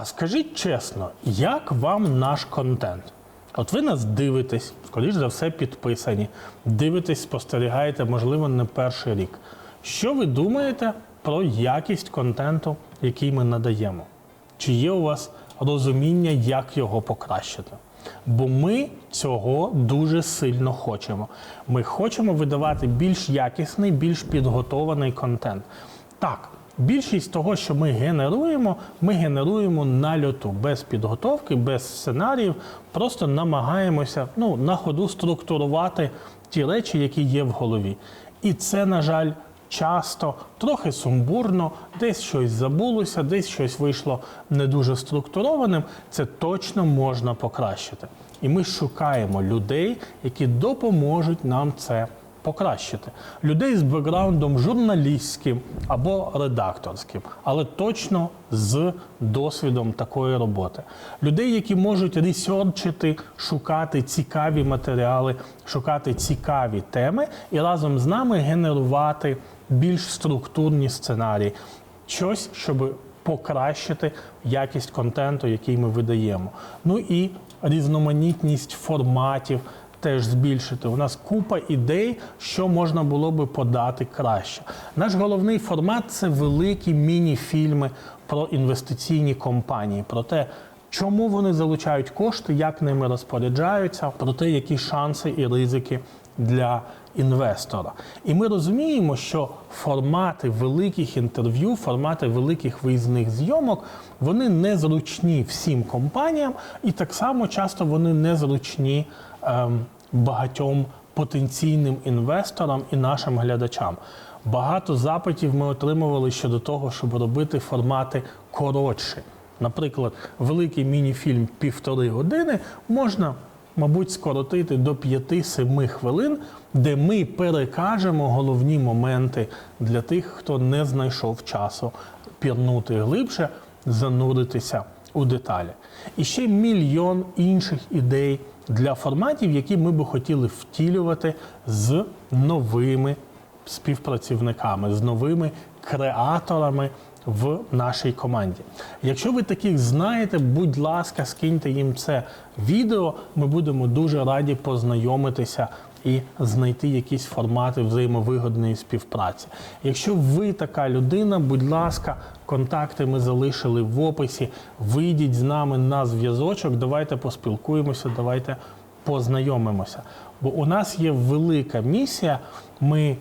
А скажіть чесно, як вам наш контент? От ви нас дивитесь, скоріш за все, підписані, дивитесь, спостерігаєте, можливо, не перший рік. Що ви думаєте про якість контенту, який ми надаємо? Чи є у вас розуміння, як його покращити? Бо ми цього дуже сильно хочемо. Ми хочемо видавати більш якісний, більш підготований контент. Так, більшість того, що ми генеруємо, ми генеруємо на льоту, без підготовки, без сценаріїв. Просто намагаємося ну, на ходу структурувати ті речі, які є в голові. І це, на жаль, часто, трохи сумбурно, десь щось забулося, десь щось вийшло не дуже структурованим. Це точно можна покращити. І ми шукаємо людей, які допоможуть нам це покращити. Людей з бекграундом журналістським або редакторським, але точно з досвідом такої роботи. Людей, які можуть ресерчити, шукати цікаві матеріали, шукати цікаві теми і разом з нами генерувати більш структурні сценарії, щось, щоб покращити якість контенту, який ми видаємо. Ну і різноманітність форматів теж збільшити. У нас купа ідей, що можна було би подати краще. Наш головний формат це великі міні-фільми про інвестиційні компанії, про те, чому вони залучають кошти, як ними розпоряджаються, про те, які шанси і ризики для інвестора. І ми розуміємо, що формати великих інтерв'ю, формати великих виїзних зйомок, вони незручні всім компаніям, і так само часто вони незручні багатьом потенційним інвесторам і нашим глядачам. Багато запитів ми отримували щодо того, щоб робити формати коротші. Наприклад, великий міні-фільм півтори години можна, мабуть, скоротити до 5-7 хвилин, де ми перекажемо головні моменти для тих, хто не знайшов часу пірнути глибше, зануритися у деталі. І ще мільйон інших ідей для форматів, які ми би хотіли втілювати з новими співпрацівниками, з новими креаторами в нашій команді. Якщо ви таких знаєте, будь ласка, скиньте їм це відео. Ми будемо дуже раді познайомитися і знайти якісь формати взаємовигодної співпраці. Якщо ви така людина, будь ласка, контакти ми залишили в описі. Вийдіть з нами на зв'язочок, давайте поспілкуємося, давайте познайомимося. Бо у нас є велика місія. Ми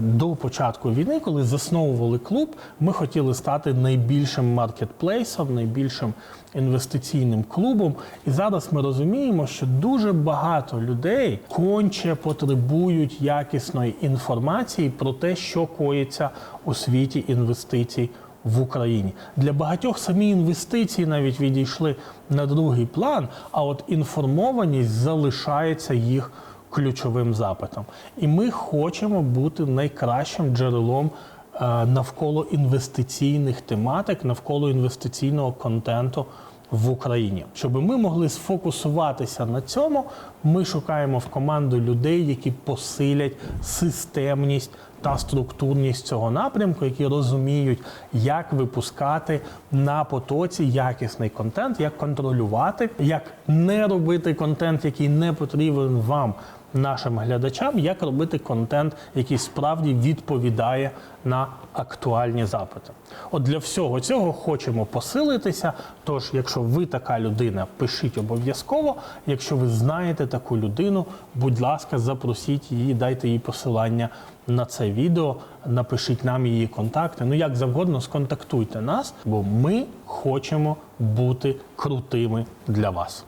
до початку війни, коли засновували клуб, ми хотіли стати найбільшим маркетплейсом, найбільшим інвестиційним клубом. І зараз ми розуміємо, що дуже багато людей конче потребують якісної інформації про те, що коїться у світі інвестицій в Україні. Для багатьох самі інвестиції навіть відійшли на другий план, а от інформованість залишається їх ключовим запитом. І ми хочемо бути найкращим джерелом е, навколо інвестиційних тематик, навколо інвестиційного контенту в Україні. Щоб ми могли сфокусуватися на цьому, ми шукаємо в команду людей, які посилять системність та структурність цього напрямку, які розуміють, як випускати на потоці якісний контент, як контролювати, як не робити контент, який не потрібен вам. Нашим глядачам, як робити контент, який справді відповідає на актуальні запити. От для всього цього хочемо посилитися. Тож, якщо ви така людина, пишіть обов'язково. Якщо ви знаєте таку людину, будь ласка, запросіть її, дайте їй посилання на це відео, напишіть нам її контакти. Ну як завгодно, сконтактуйте нас, бо ми хочемо бути крутими для вас.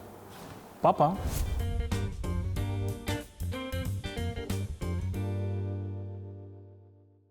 Па-па!